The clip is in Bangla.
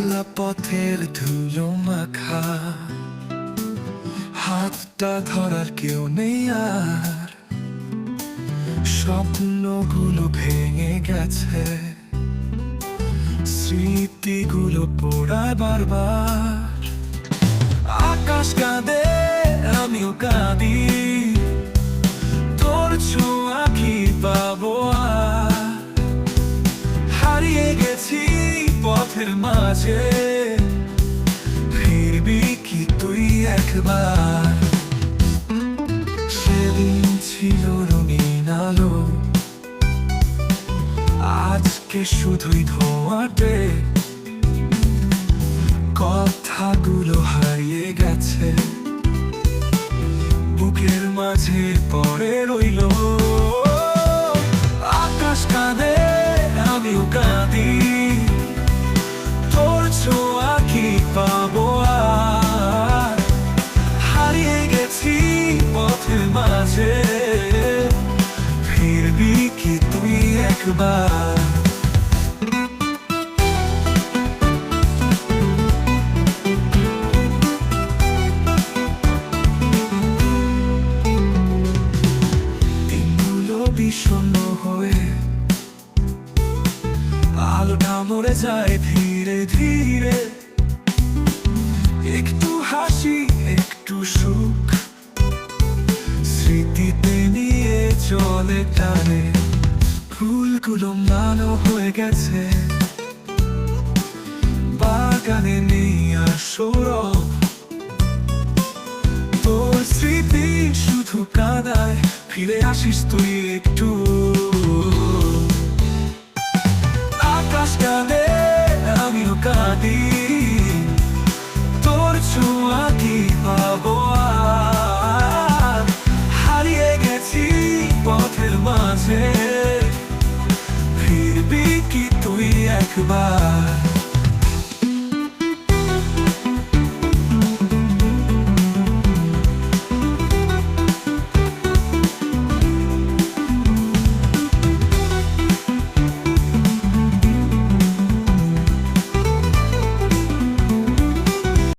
একলা পথের ধুলো মাখা। হাতটা ধরার কেউ নেই আর। স্বপ্নগুলো ভেঙে গেছে। স্মৃতিগুলো পোড়ায় বারবার। আকাশ কাঁদে, আমিও কাঁদি। তোর ছোঁয়া কি পাবো? পথের মাঝে ফিরবি কি তুই একবার? সেদিন ছিল রঙিন আলো। আজকে শুধুই ধোঁয়াটে কথাগুলো হারিয়ে গেছে। বুকের মাঝে পরে রইল। আকাশ কাঁদে, আমিও কাঁদি। পাবো হারিয়ে গেছি পথের মাঝে। ফিরবি কি তুই একবার? বিষণ্ণ হয়ে আলোটা মরে যায় ধীরে ধীরে। একটু হাসি, একটু সুখ। স্মৃতিতে নিয়ে চলে টানে। ফুলগুলো মানো হয়ে গেছে। বাগানে নেই আর সৌরভ। তোর স্মৃতি শুধু কাদায়, ফিরে আসিস তুই একটু। আকাশ কাঁদে, আমিও কাঁদি। ফিরবি কি তুই একবার?